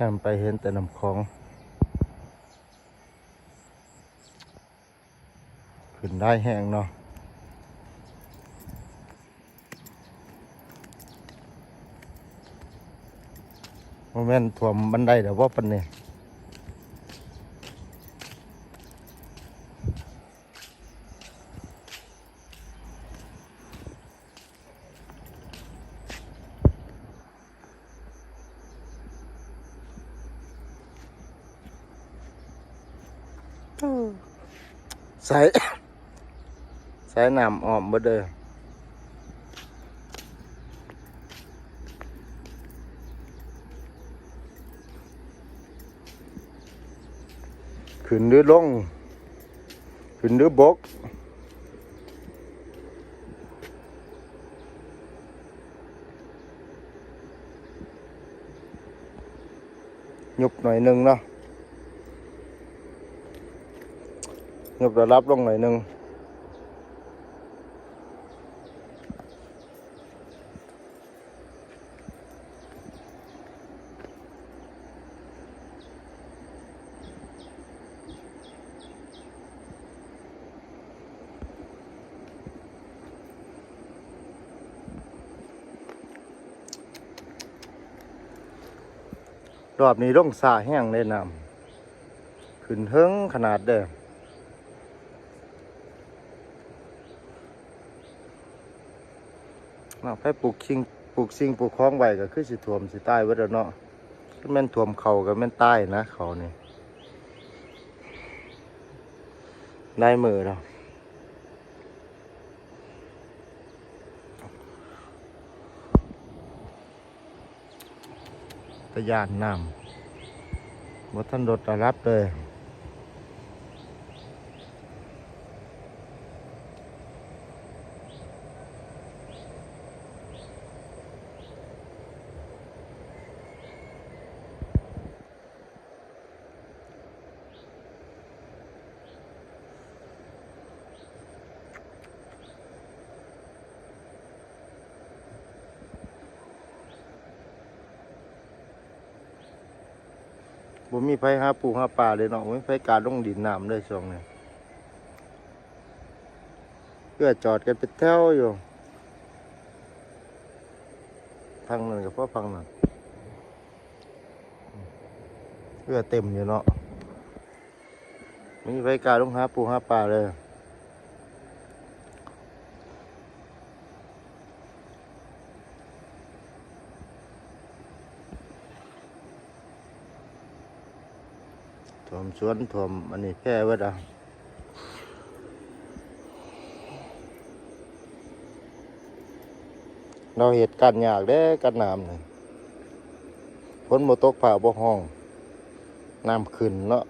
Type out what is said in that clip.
ยามไปเห็นแต่น้ำคลองขึ้นได้แห้งเนาะโมเมนต์ถ่วมบันไดเดี๋ยวว่าปันเนี่ย ใส่ใส่น้ำอ้อมบ่เด้อขึ้นหรือลง ขึ้นหรือบก ยบหน่อยหนึ่งเระดับลงหน่อยนึงรอบนี้ร่องสาแห้งเลยน้ำขึ้นเฮิงขนาดเด้อ น้าไปปลูกชิงปลูกซิงปลูกคล้องไว้ก็คือสิท่วมสิใต้ไว้แล้วเนาะก็แม่นท่วมเขาก็แม่นใต้นะเขานี่ได้มือแล้วตะยานน้ำบ่ท่านรถรับเลย ผมมีไฟหาปูหาปลาเลยเนาะไม่ไฟการลงดินน้ำเลยช่วงนี้เพื่อจอดกันเป็นแถวอยู่พังนั่นกับพ่อพังนั่นเพื่อเต็มอยู่เนาะบ่มีไฟการลงหาปูหาปลาเลย วมสวนถ่วมอันนี้แพร่ว่าดาเราเหตุการณ์ยากเด้กันน้ำนี่ฝนโมตกผ่าบ่ห้อง น้ำขึ้นเนาะ